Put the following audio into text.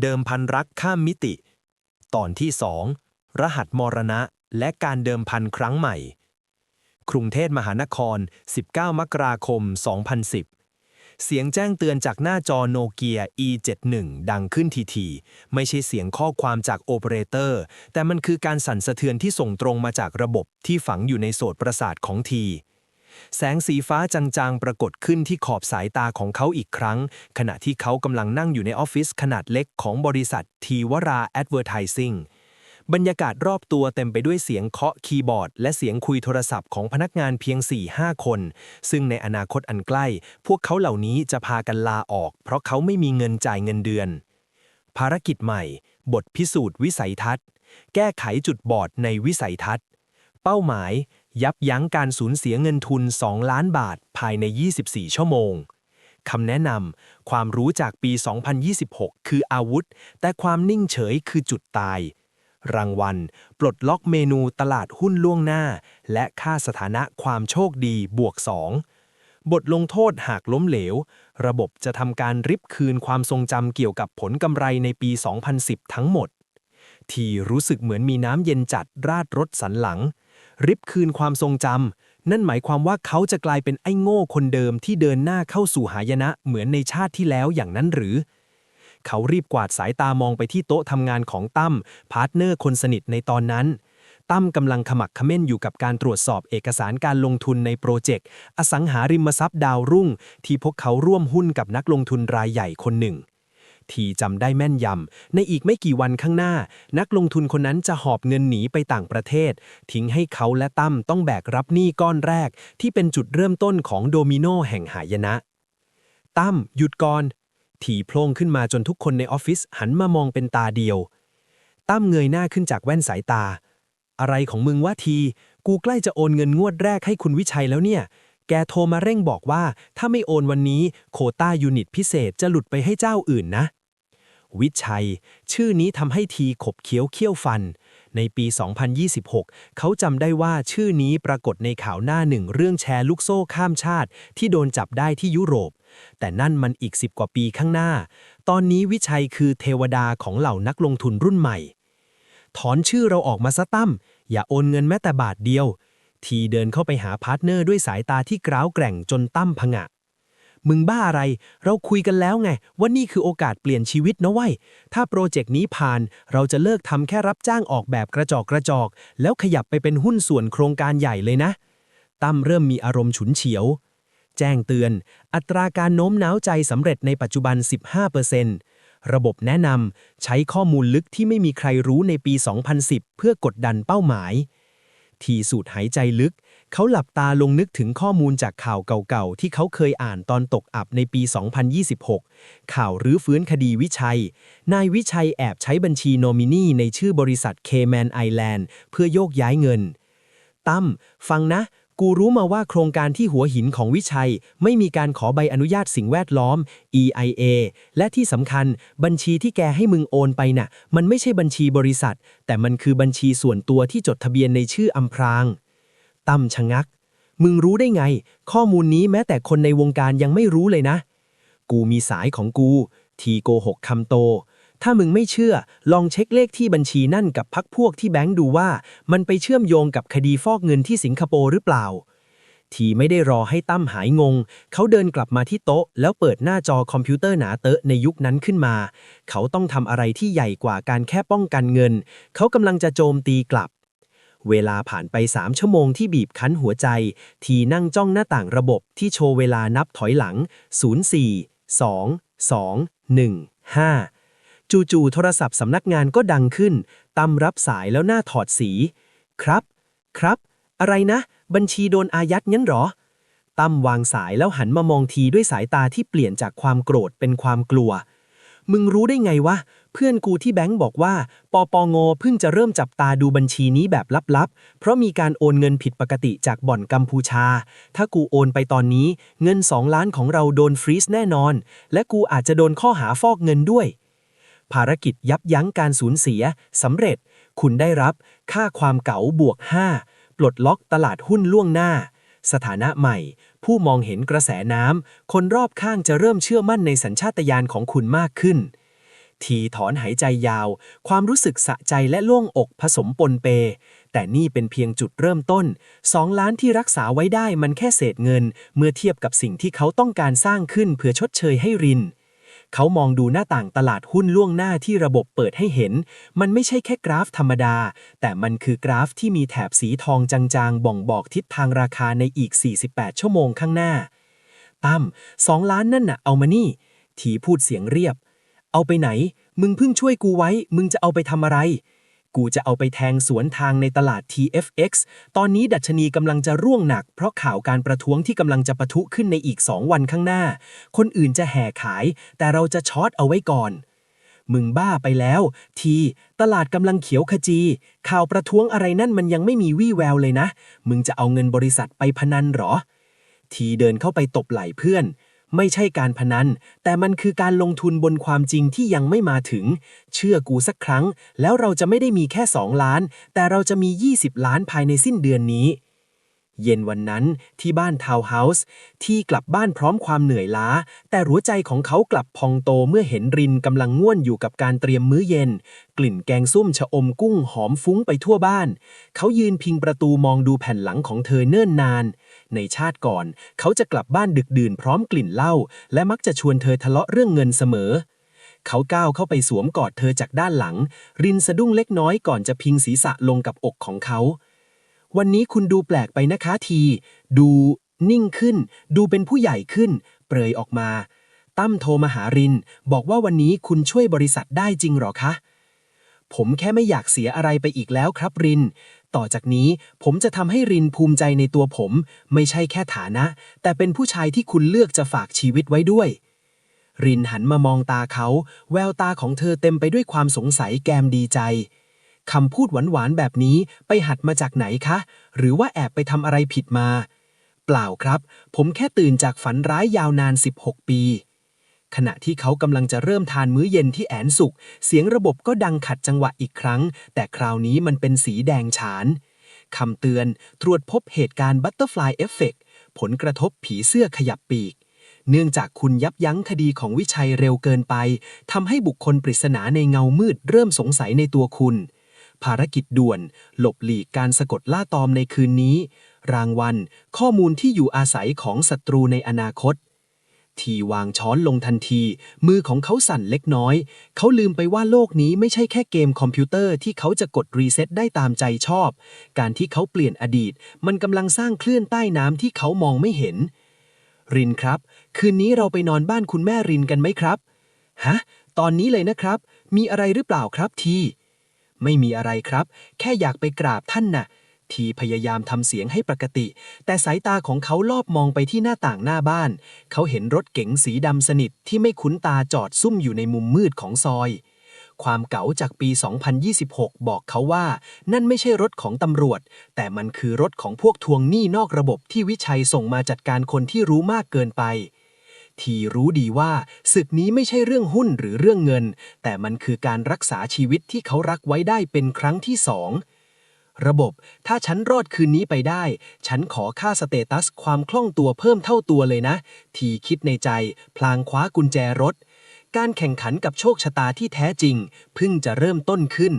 เดิมพันรักข้ามมิติ ตอนที่สองรหัสมรณะและการเดิมพันครั้งใหม่ กรุงเทพมหานคร 19 มกราคม 2010 เสียงแจ้งเตือนจากหน้าจอโนเกีย E71 ดังขึ้นทีๆไม่ใช่เสียงข้อความจากโอเปอเรเตอร์ แต่มันคือการสั่นสะเทือนที่ส่งตรงมาจากระบบที่ฝังอยู่ในโสตประสาทของที แสงสีฟ้าจางๆ ปรากฏขึ้นที่ขอบสายตาของเขาอีกครั้ง ขณะที่เขากำลังนั่งอยู่ในออฟฟิศขนาดเล็กของบริษัททีวราแอดเวอร์ทิซิ่งบรรยากาศรอบตัวเต็มไปด้วยเสียงเคาะคีย์บอร์ด และเสียงคุยโทรศัพท์ของพนักงานเพียง 4-5 คน ซึ่งในอนาคตอันใกล้ พวกเขาเหล่านี้จะพากันลาออก เพราะเขาไม่มีเงินจ่ายเงินเดือน ภารกิจใหม่ บทพิสูจน์วิสัยทัศน์ แก้ไขจุดบอดในวิสัยทัศน์ เป้าหมาย ยับยั้งการสูญเสียเงินทุน 2 ล้านบาทภายใน 24 ชั่วโมงคำแนะนำความรู้จากปี 2026 คืออาวุธ แต่ความนิ่งเฉยคือจุดตาย รางวัล ปลดล็อกเมนูตลาดหุ้นล่วงหน้า และค่าสถานะความโชคดีบวก 2 บทลงโทษหากล้มเหลว ระบบจะทำการริบคืนความทรงจำเกี่ยวกับผลกำไรในปี 2010 ทั้งหมด ที่รู้สึกเหมือนมีน้ำเย็นจัดราดรถสันหลัง ริบคืนความทรงจำนั่นหมายความว่าเขาจะกลายเป็นไอ้โง่คนเดิมที่เดินหน้าเข้าสู่หายนะเหมือนในชาติที่แล้วอย่างนั้นหรือ เขารีบกวาดสายตามองไปที่โต๊ะทำงานของตั้มพาร์ทเนอร์คนสนิทในตอนนั้นตั้มกำลังขมักเขม้นอยู่กับการตรวจสอบเอกสารการลงทุนในโปรเจกต์อสังหาริมทรัพย์ดาวรุ่ง ที่พวกเขาร่วมหุ้นกับนักลงทุนรายใหญ่คนหนึ่ง ทีจำได้แม่นยำในอีกไม่กี่วันข้างหน้า นักลงทุนคนนั้นจะหอบเงินหนีไปต่างประเทศ ทิ้งให้เขาและตั้มต้องแบกรับหนี้ก้อนแรก ที่เป็นจุดเริ่มต้นของโดมิโนแห่งหายนะ ตั้มหยุดก่อนทีโพล่งขึ้นมาจนทุกคนในออฟฟิศหันมามองเป็นตาเดียว ตั้มเงยหน้าขึ้นจากแว่นสายตา อะไรของมึงวะที กูใกล้จะโอนเงินงวดแรกให้คุณวิชัยแล้วเนี่ย แกโทรมาเร่งบอกว่า ถ้าไม่โอนวันนี้โคต้ายูนิตพิเศษจะหลุดไปให้เจ้าอื่นนะ วิชัย ชื่อนี้ทำให้ทีขบเคี้ยวเคี้ยวฟัน ในปี 2026 เขาจำได้ว่าชื่อนี้ปรากฏในข่าวหน้าหนึ่งเรื่องแชร์ลูกโซ่ข้ามชาติ ที่โดนจับได้ที่ยุโรป แต่นั่นมันอีก10กว่าปีข้างหน้า ตอนนี้วิชัยคือเทวดาของเหล่านักลงทุนรุ่นใหม่ ถอนชื่อเราออกมาซะตั้มอย่าโอนเงินแม้แต่บาทเดียว ทีเดินเข้าไปหาพาร์ทเนอร์ด้วยสายตาที่กร้าวแกร่งจนตั้มผงะ มึงบ้าอะไร เราคุยกันแล้วไง ว่านี่คือโอกาสเปลี่ยนชีวิตนะเว้ย ถ้าโปรเจกต์นี้ผ่าน เราจะเลิกทำแค่รับจ้างออกแบบกระจอกกระจอก แล้วขยับไปเป็นหุ้นส่วนโครงการใหญ่เลยนะ ตั้มเริ่มมีอารมณ์ฉุนเฉียว แจ้งเตือน อัตราการโน้มน้าวใจสำเร็จในปัจจุบัน 15%ระบบแนะนำใช้ข้อมูลลึกที่ไม่มีใครรู้ในปี 2010 เพื่อกดดันเป้าหมาย ทีสูดหายใจลึก เขาหลับตาลงนึกถึงข้อมูลจากข่าวเก่าๆ ที่เขาเคยอ่านตอนตกอับในปี 2026 ข่าวรื้อฟื้นคดีวิชัย นายวิชัยแอบใช้บัญชีโนมินีในชื่อบริษัท Cayman Island เพื่อโยกย้ายเงินตั้มฟังนะ กูรู้มาว่าโครงการที่หัวหินของวิชัย ไม่มีการขอใบอนุญาตสิ่งแวดล้อม EIA และที่สำคัญ บัญชีที่แกให้มึงโอนไปน่ะ มันไม่ใช่บัญชีบริษัท แต่มันคือบัญชีส่วนตัวที่จดทะเบียนในชื่ออำพรางตั้มชะงัก มึงรู้ได้ไง ข้อมูลนี้แม้แต่คนในวงการยังไม่รู้เลยนะ กูมีสายของกู ทีโกหกคำโต ถ้ามึงไม่เชื่อ ลองเช็คเลขที่บัญชีนั่นกับพักพวกที่แบงค์ดูว่า มันไปเชื่อมโยงกับคดีฟอกเงินที่สิงคโปร์หรือเปล่า ทีไม่ได้รอให้ตั้มหายงง เขาเดินกลับมาที่โต๊ะ แล้วเปิดหน้าจอคอมพิวเตอร์หนาเตอะในยุคนั้นขึ้นมา เขาต้องทำอะไรที่ใหญ่กว่าการแค่ป้องกันเงิน เขากำลังจะโจมตีกลับเวลาผ่านไป3ชั่วโมงที่บีบคั้นหัวใจ ทีนั่งจ้องหน้าต่างระบบที่โชว์เวลานับถอยหลัง 04 2 2 1 5 จู่ๆโทรศัพท์สำนักงานก็ดังขึ้นตั้มรับสายแล้วหน้าถอดสี ครับ ครับ อะไรนะ บัญชีโดนอายัดงั้นหรอ ตั้มวางสายแล้วหันมามองทีด้วยสายตาที่เปลี่ยนจากความโกรธเป็นความกลัว มึงรู้ได้ไงวะ เพื่อนกูที่แบงก์บอกว่า ปปงเพิ่งจะเริ่มจับตาดูบัญชีนี้แบบลับๆ เพราะมีการโอนเงินผิดปกติจากบ่อนกัมพูชา ถ้ากูโอนไปตอนนี้ เงิน2ล้านของเราโดนฟรีซแน่นอน และกูอาจจะโดนข้อหาฟอกเงินด้วย ภารกิจยับยั้งการสูญเสียสำเร็จ คุณได้รับค่าความเก๋าบวก 5 ปลดล็อกตลาดหุ้นล่วงหน้า สถานะใหม่ ผู้มองเห็นกระแสน้ำ คนรอบข้างจะเริ่มเชื่อมั่นในสัญชาตญาณของคุณมากขึ้น ทีถอนหายใจยาว ความรู้สึกสะใจและโล่งอกผสมปนเป แต่นี่เป็นเพียงจุดเริ่มต้น2ล้านที่รักษาไว้ได้มันแค่เศษเงิน เมื่อเทียบกับสิ่งที่เขาต้องการสร้างขึ้นเพื่อชดเชยให้ริน เขามองดูหน้าต่างตลาดหุ้นล่วงหน้าที่ระบบเปิดให้เห็น มันไม่ใช่แค่กราฟธรรมดา แต่มันคือกราฟที่มีแถบสีทองจางๆ บ่งบอกทิศทางราคาในอีก 48 ชั่วโมงข้างหน้า ตั้มสองล้านนั่นน่ะเอามานี่ ทีพูดเสียงเรียบ เอาไปไหน มึงเพิ่งช่วยกูไว้ มึงจะเอาไปทำอะไร กูจะเอาไปแทงสวนทางในตลาด TFX ตอนนี้ดัชนีกำลังจะร่วงหนัก เพราะข่าวการประท้วงที่กำลังจะปะทุขึ้นในอีก 2 วันข้างหน้า คนอื่นจะแห่ขาย แต่เราจะช็อตเอาไว้ก่อน มึงบ้าไปแล้ว ที ตลาดกำลังเขียวขจี ข่าวประท้วงอะไรนั่นมันยังไม่มีวี่แววเลยนะ มึงจะเอาเงินบริษัทไปพนันหรอ ทีเดินเข้าไปตบไหล่เพื่อน ไม่ใช่การพนัน แต่มันคือการลงทุนบนความจริงที่ยังไม่มาถึง เชื่อกูสักครั้ง แล้วเราจะไม่ได้มีแค่ 2 ล้าน แต่เราจะมี 20 ล้านภายในสิ้นเดือนนี้ เย็นวันนั้นที่บ้านทาวน์เฮาส์ที่กลับบ้านพร้อมความเหนื่อยล้า แต่หัวใจของเขากลับพองโตเมื่อเห็นรินกำลังง่วนอยู่กับการเตรียมมื้อเย็น กลิ่นแกงส้มชะอมกุ้งหอมฟุ้งไปทั่วบ้าน เขายืนพิงประตูมองดูแผ่นหลังของเธอเนิ่นนาน ในชาติก่อน เขาจะกลับบ้านดึกดื่นพร้อมกลิ่นเหล้าและมักจะชวนเธอทะเลาะเรื่องเงินเสมอ เขาก้าวเข้าไปสวมกอดเธอจากด้านหลัง รินสะดุ้งเล็กน้อยก่อนจะพิงศีรษะลงกับอกของเขา วันนี้คุณดูแปลกไปนะคะที ดูนิ่งขึ้น ดูเป็นผู้ใหญ่ขึ้น เปรยออกมา ตั้มโทรมาหาริน บอกว่าวันนี้คุณช่วยบริษัทได้จริงหรอคะผมแค่ไม่อยากเสียอะไรไปอีกแล้วครับริน ต่อจากนี้ ผมจะทำให้รินภูมิใจในตัวผม ไม่ใช่แค่ฐานะ แต่เป็นผู้ชายที่คุณเลือกจะฝากชีวิตไว้ด้วย รินหันมามองตาเขา แววตาของเธอเต็มไปด้วยความสงสัยแกมดีใจคำพูดหวานๆแบบนี้ไปหัดมาจากไหนคะ หรือว่าแอบไปทำอะไรผิดมา เปล่าครับ ผมแค่ตื่นจากฝันร้ายยาวนาน 16 ปี ขณะที่เขากำลังจะเริ่มทานมื้อเย็นที่แอนสุก เสียงระบบก็ดังขัดจังหวะอีกครั้ง แต่คราวนี้มันเป็นสีแดงฉานคำเตือน ตรวจพบเหตุการณ์บัตเตอร์ฟลายเอฟเฟกผลกระทบผีเสื้อขยับปีก เนื่องจากคุณยับยั้งคดีของวิชัยเร็วเกินไปทำให้บุคคลปริศนาในเงามืดเริ่มสงสัยในตัวคุณ ภารกิจด่วน หลบหลีกการสะกดล่าตอมในคืนนี้ รางวัล ข้อมูลที่อยู่อาศัยของศัตรูในอนาคต ทีวางช้อนลงทันที มือของเขาสั่นเล็กน้อย เขาลืมไปว่าโลกนี้ไม่ใช่แค่เกมคอมพิวเตอร์ที่เขาจะกดรีเซ็ตได้ตามใจชอบ การที่เขาเปลี่ยนอดีต มันกำลังสร้างคลื่นใต้น้ำที่เขามองไม่เห็น รินครับ คืนนี้เราไปนอนบ้านคุณแม่รินกันไหมครับ ฮะ ตอนนี้เลยนะครับ มีอะไรหรือเปล่าครับที ไม่มีอะไรครับ แค่อยากไปกราบท่านน่ะ ทีพยายามทำเสียงให้ปกติ แต่สายตาของเขาลอบมองไปที่หน้าต่างหน้าบ้าน เขาเห็นรถเก๋งสีดำสนิทที่ไม่คุ้นตาจอดซุ่มอยู่ในมุมมืดของซอย ความเก๋าจากปี 2026 บอกเขาว่า นั่นไม่ใช่รถของตำรวจ แต่มันคือรถของพวกทวงหนี้นอกระบบที่วิชัยส่งมาจัดการคนที่รู้มากเกินไปทีรู้ดีว่าศึกนี้ไม่ใช่เรื่องหุ้นหรือเรื่องเงิน แต่มันคือการรักษาชีวิตที่เขารักไว้ได้เป็นครั้งที่สอง ระบบ ถ้าฉันรอดคืนนี้ไปได้ ฉันขอค่าสเตตัสความคล่องตัวเพิ่มเท่าตัวเลยนะ ทีคิดในใจ พลางคว้ากุญแจรถ การแข่งขันกับโชคชะตาที่แท้จริง เพิ่งจะเริ่มต้นขึ้น